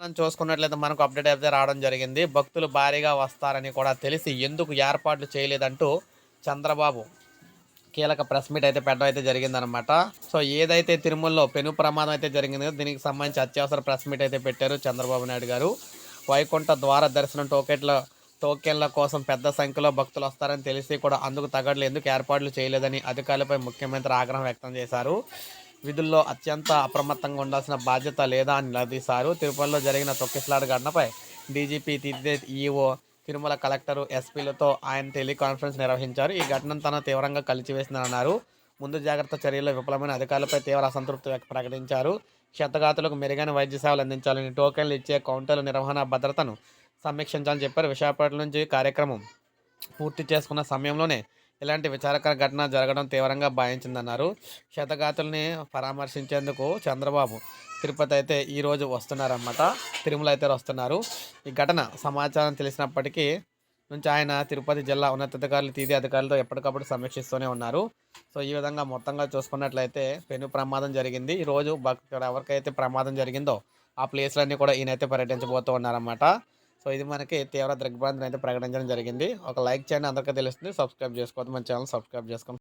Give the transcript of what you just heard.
మనం చూసుకున్నట్లయితే మనకు అప్డేట్ అయితే రావడం జరిగింది. భక్తులు భారీగా వస్తారని కూడా తెలిసి ఎందుకు ఏర్పాట్లు చేయలేదంటూ చంద్రబాబు కీలక ప్రెస్ మీట్ అయితే పెట్టడం అయితే జరిగిందనమాట సో ఏదైతే తిరుమలలో పెను ప్రమాదం అయితే జరిగిందో దీనికి సంబంధించి అత్యవసర ప్రెస్ మీట్ అయితే పెట్టారు చంద్రబాబు నాయుడు గారు. వైకుంఠ ద్వార దర్శనం టోకెట్ల టోకెన్ల కోసం పెద్ద సంఖ్యలో భక్తులు వస్తారని తెలిసి కూడా అందుకు తగ్గట్లు ఎందుకు ఏర్పాట్లు చేయలేదని అధికారులపై ముఖ్యమంత్రి ఆగ్రహం వ్యక్తం చేశారు. విధుల్లో అత్యంత అప్రమత్తంగా ఉండాల్సిన బాధ్యత లేదా అని నిలదీశారు. తిరుపతిలో జరిగిన తొక్కిసలాట ఘటనపై డీజీపీ తిద్దే ఈఓ తిరుమల కలెక్టర్ ఎస్పీలతో ఆయన టెలికాన్ఫరెన్స్ నిర్వహించారు. ఈ ఘటన తన తీవ్రంగా కలిచివేసిందని అన్నారు ముందు జాగ్రత్త చర్యల్లో విఫలమైన అధికారులపై తీవ్ర అసంతృప్తి ప్రకటించారు. క్షతగాతులకు మెరుగైన వైద్య సేవలు అందించాలని టోకెన్లు ఇచ్చే కౌంటర్ల నిర్వహణ భద్రతను సమీక్షించాలని చెప్పారు. విశాఖపట్నం నుంచి కార్యక్రమం పూర్తి చేసుకున్న సమయంలోనే ఇలాంటి విచారకర ఘటన జరగడం తీవ్రంగా భావించిందన్నారు క్షతగాతుల్ని పరామర్శించేందుకు చంద్రబాబు తిరుపతి అయితే ఈరోజు వస్తున్నారన్నమాట. తిరుమల అయితే వస్తున్నారు. ఈ ఘటన సమాచారం తెలిసినప్పటికీ నుంచి ఆయన తిరుపతి జిల్లా ఉన్నతాధికారులు తీది అధికారులతో ఎప్పటికప్పుడు సమీక్షిస్తూనే ఉన్నారు. సో ఈ విధంగా మొత్తంగా చూసుకున్నట్లయితే పెను ప్రమాదం జరిగింది. ఈరోజు భక్తుడు ఎవరికైతే ప్రమాదం జరిగిందో ఆ ప్లేస్లన్నీ కూడా ఈయనైతే పర్యటించబోతూ ఉన్నారన్నమాట. సో ఇది మనకి తీవ్ర దిగ్భ్రాంతిని అయితే ప్రకటించడం జరిగింది. ఒక లైక్ చేయండి అందరికీ తెలుస్తుంది. సబ్స్క్రైబ్ చేసుకోవద్దు మన ఛానల్ సబ్స్క్రైబ్ చేసుకోండి.